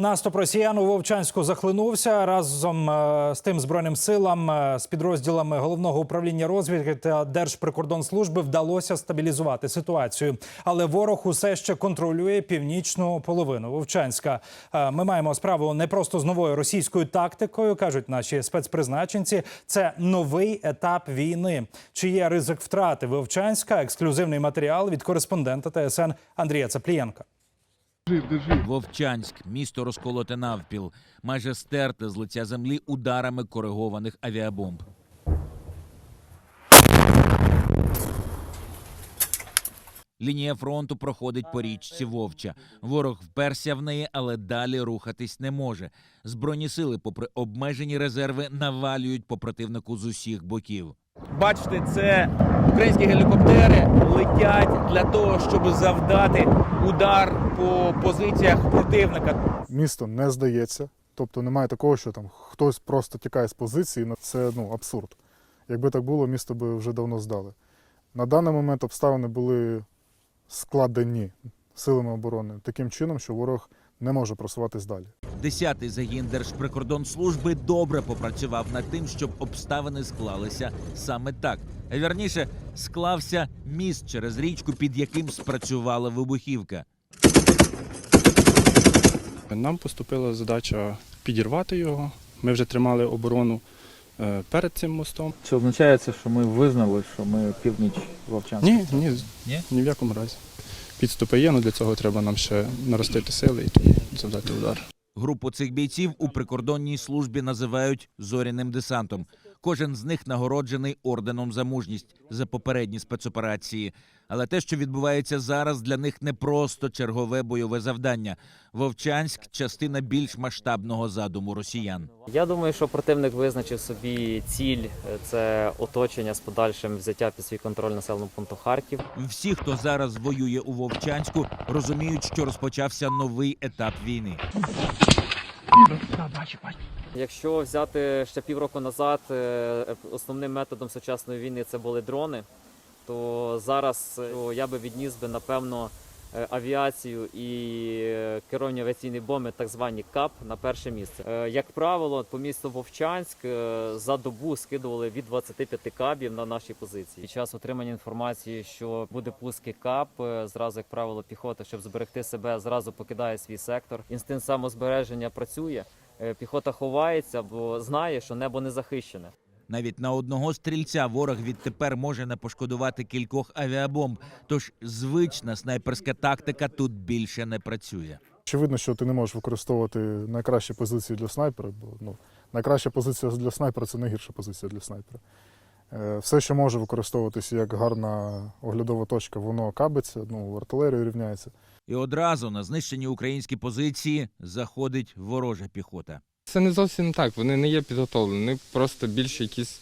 Наступ росіян у Вовчанську захлинувся разом е, з тим збройним силам е, з підрозділами головного управління розвідки та Держприкордонслужби вдалося стабілізувати ситуацію. Але ворог усе ще контролює північну половину Вовчанська. Е, Ми маємо справу не просто з новою російською тактикою, кажуть наші спецпризначенці. Це новий етап війни. Чи є ризик втрати Вовчанська? Ексклюзивний матеріал від кореспондента ТСН Андрія Цаплієнка. Вовчанськ, місто розколоте навпіл, майже стерте з лиця землі ударами коригованих авіабомб. Лінія фронту проходить по річці Вовча. Ворог вперся в неї, але далі рухатись не може. Збройні сили, попри обмежені резерви, навалюють по противнику з усіх боків. Бачите, це українські гелікоптери летять для того, щоб завдати удар по позиціях противника. місто не здається. Тобто немає такого, що там хтось просто тікає з позиції. ну, Це ну, абсурд. Якби так було, місто би вже давно здали. На даний момент обставини були складені силами оборони таким чином, що ворог не може просуватись далі. Десятий загін Держприкордонслужби добре попрацював над тим, щоб обставини склалися саме так. Вірніше, склався міст через річку, під яким спрацювала вибухівка. Нам поступила задача підірвати його. Ми вже тримали оборону е, перед цим мостом. Чи означає що ми визнали, що ми північ Вовчанська? Ні, ні, Ні? ні в якому разі. Підступи є, але для цього треба нам ще наростити сили і тоді завдати удар. Групу цих бійців у прикордонній службі називають зоряним десантом. Кожен з них нагороджений орденом за мужність за попередні спецоперації. Але те, що відбувається зараз, для них не просто чергове бойове завдання. Вовчанськ частина більш масштабного задуму росіян. Я думаю, що противник визначив собі ціль це оточення з подальшим взяття під свій контроль населеного пункту Харків. Всі, хто зараз воює у Вовчанську, розуміють, що розпочався новий етап війни. Якщо взяти ще півроку назад, е, основним методом сучасної війни це були дрони, то зараз е, я би відніс би напевно авіацію і е, керовані авіаційні бомби, так звані КАП, на перше місце. Е, Як правило, по місту Вовчанськ е, за добу скидували від 25 кабів на наші позиції. Під час отримання інформації, що буде пуски КАП, е, зразу, як правило, піхота, щоб зберегти себе, зразу покидає свій сектор. Інстинкт самозбереження працює. Е, Піхота ховається, бо знає, що небо не захищене. Навіть на одного стрільця ворог відтепер може не пошкодувати кількох авіабомб. Тож звична снайперська тактика тут більше не працює. Очевидно, що ти не можеш використовувати найкращі позиції для снайпера, бо ну, найкраща позиція для снайпера це найгірша позиція для снайпера. Е, Все, що може використовуватися як гарна оглядова точка, воно кабиться, ну, в артилерію рівняється. І одразу на знищені українські позиції заходить ворожа піхота. Це не зовсім так. Вони не є підготовлені, вони просто більше якісь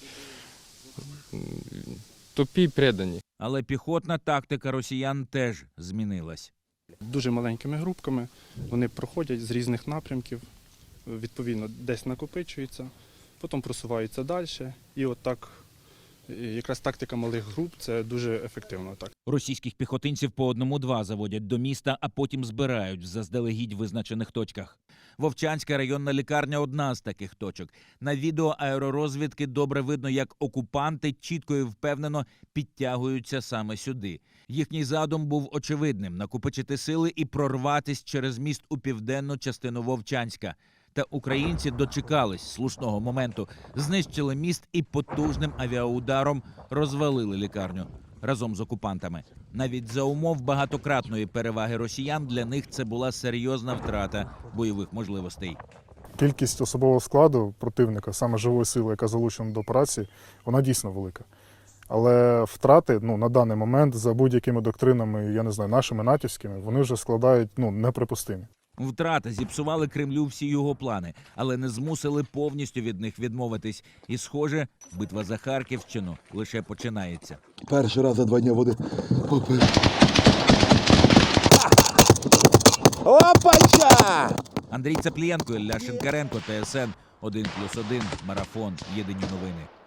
тупі предані. Але піхотна тактика росіян теж змінилась. Дуже маленькими групками вони проходять з різних напрямків, відповідно, десь накопичуються, потім просуваються далі. І от так, е, якраз тактика малих груп це дуже ефективно. Так. Російських піхотинців по одному-два заводять до міста, а потім збирають в заздалегідь визначених точках. Вовчанська районна лікарня одна з таких точок. На відео аеророзвідки добре видно, як окупанти чітко і впевнено підтягуються саме сюди. Їхній задум був очевидним: накопичити сили і прорватись через міст у південну частину Вовчанська. Та українці дочекались слушного моменту, знищили міст і потужним авіаударом розвалили лікарню разом з окупантами. Навіть за умов багатократної переваги росіян для них це була серйозна втрата бойових можливостей. Кількість особового складу противника, саме живої сили, яка залучена до операції, вона дійсно велика. Але втрати ну, на даний момент за будь-якими доктринами, я не знаю, нашими натівськими, вони вже складають ну, неприпустимі. Втрати зіпсували Кремлю всі його плани, але не змусили повністю від них відмовитись. І, схоже, битва за Харківщину лише починається. Перший раз за два дні води. Опача! Андрій Цаплієнко, Ілля Шинкаренко, ТСН 1+,1, Марафон. Єдині новини.